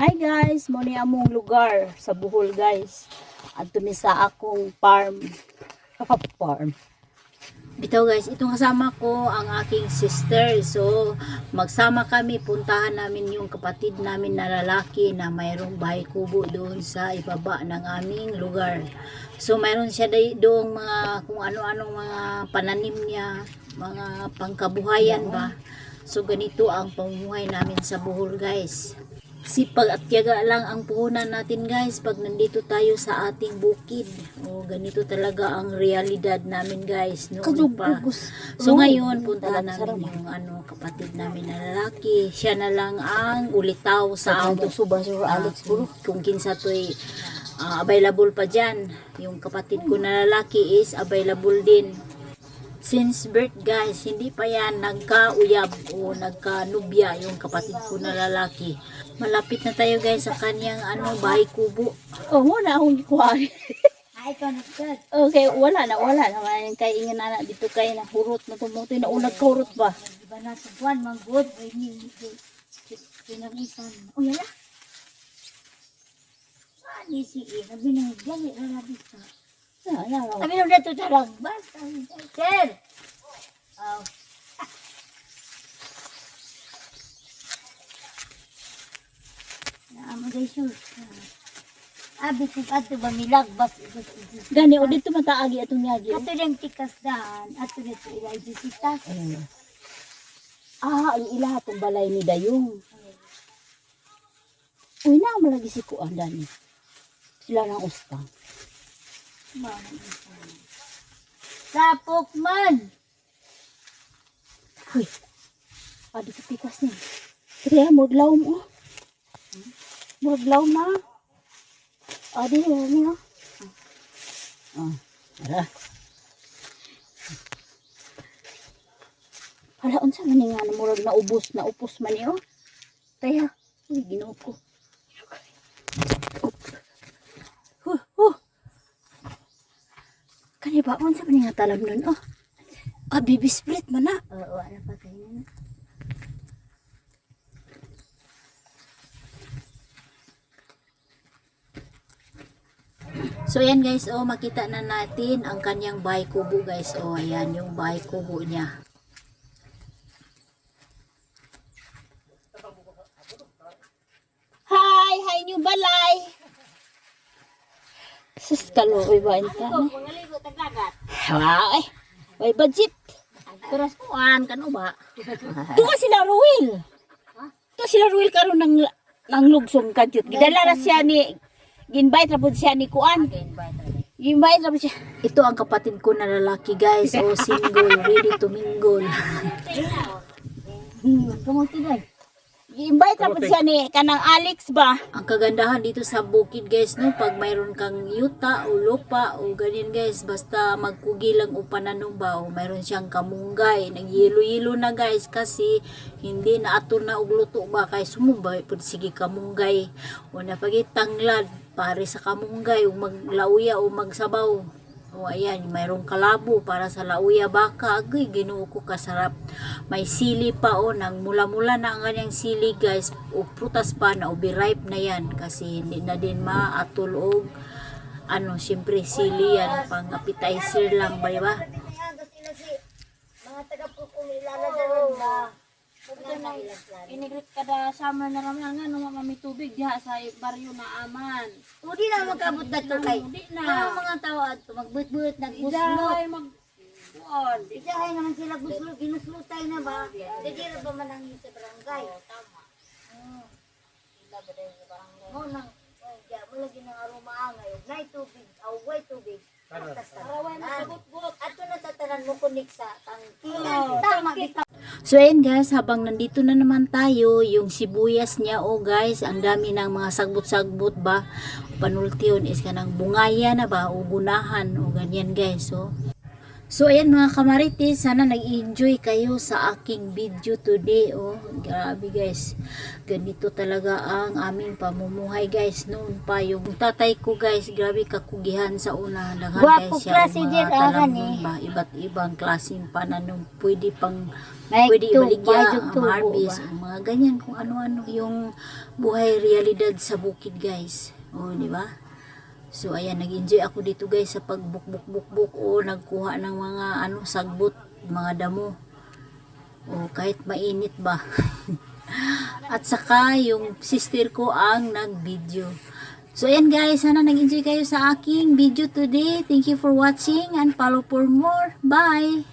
Hi guys, mo ni among lugar sa Bohol guys. Adto mi sa akong farm. farm. Bitaw guys, itong kasama ko ang aking sister. So, magsama kami, puntahan namin yung kapatid namin na lalaki na mayroong bahay kubo doon sa ibaba ng aming lugar. So, mayroon siya doong mga kung ano-anong mga pananim niya, mga pangkabuhayan ba. So, ganito ang pamumuhay namin sa Bohol guys. Sipag at tiyaga lang ang puhunan natin guys pag nandito tayo sa ating bukid. O ganito talaga ang realidad namin guys noon pa. So ngayon punta namin yung ano kapatid namin na lalaki. Siya na lang ang ulitaw sa sur Alex puro. Kung kinsa to'y ah, available pa dyan. Yung kapatid ko na lalaki is available din. Since birth guys, hindi pa yan nagkauyab o nagkanubya yung kapatid ko na lalaki. Malapit na tayo guys sa kanyang ano, bahay kubo. Oh, muna akong nagkat. okay, wala na, wala na. Wala kay ingin na dito kay na hurot na tumuto na unag kahurot ba? Di ba na sa buwan man good ay ni pinagisan. Oh yala. Ani si E, sabi nang gali ra labis ka. Nang dato tarang basta. Sir. Oh. Na mo day sure. Abi kung ato ba milagbas Gani, o dito mataagi atong nyagi. Ato lang tikas daan, ato dito ilay disitas. Ah, ang ila itong balay ni Dayong. Uy, na malagi si Kuan dani. Sila ng ustang. Sapok man! Uy, ah, dito pikas niya. Kaya, murglaw mo. Murglaw na. Ah, di, ano na. Ah, tara. Hala, unsa man nga na murag na ubos na upos man niyo. Kaya, uy, ginoo ko. Kani ba, unsa man nga talam nun, oh. Ah, baby split man na. Oo, ano pa kayo na? So ayan guys, oh makita na natin ang kanyang bahay kubo guys. Oh ayan yung bahay kubo niya. Hi, hi new balay. Sus kaloy ba inta na? Mangaligo tagagat. Ay, way budget. Turas mo an kano ba? Tuwa sila Ruil. Tuwa sila Ruil karon nang nang lugsong kadyot. Gidala ra siya ni ginbite ra pud siya ni Kuan. Invite naman siya. Ito ang kapatid ko na lalaki guys. O single, ready to mingle. Hmm, kamuti day. I-invite naman siya ni kanang Alex ba? Ang kagandahan dito sa bukid guys no, pag mayroon kang yuta o lupa o ganyan guys, basta magkugi lang o pananong ba o mayroon siyang kamunggay, nagyelo-yelo na guys kasi hindi na ato na og luto ba? Kay sumubay pud sige kamunggay. O napagitanglad pare sa kamunggay o maglauya o magsabaw o ayan, mayroong kalabo para sa lauya baka. Agay, ginoo ko kasarap. May sili pa o, nang mula-mula na ang kanyang sili guys. O prutas pa na, o ripe na yan. Kasi hindi na din maatul og ano, syempre sili yan. Pang appetizer lang ba, diba? Mga taga po kung ilaladaran ba? Inigrit kada summer na raman nga nung mami tubig diha sa baryo na aman. Hindi na magkabot na to kay. Di Mga na. mga tao at magbut-but, nagbuslo. Idahay mag buon. Isahay naman sila guslo, ginuslutay na ba? Hindi ra ba manangin sa barangay? Tama. Mo nang oh, ya, mo lagi nang aroma angay. Nay tubig, away tubig. Araway masagot-gut. Ato na tatanan mo kunik sa tangki. Tama bitaw. So ayun guys, habang nandito na naman tayo, yung sibuyas niya, oh guys, ang dami ng mga sagbot-sagbot ba. Panultiyon is kanang bungaya na ba, o gunahan, o ganyan guys, oh. So ayan mga kamarites, sana nag-enjoy kayo sa aking video today, oh. Grabe guys, ganito talaga ang aming pamumuhay guys. Noon pa yung tatay ko guys, grabe kakugihan sa una. Gwapo guys siya, klase mga gani. ba, iba't ibang klaseng pananong pwede pang May pwede tug- ibaligya ang harvest, ba? ang mga ganyan, kung ano-ano yung buhay realidad sa bukid guys. O, di ba? So, ayan, nag-enjoy ako dito guys sa pagbuk-buk-buk-buk o nagkuha ng mga ano, sagbot, mga damo. O, kahit mainit ba. At saka, yung sister ko ang nag-video. So, ayan guys, sana nag-enjoy kayo sa aking video today. Thank you for watching and follow for more. Bye!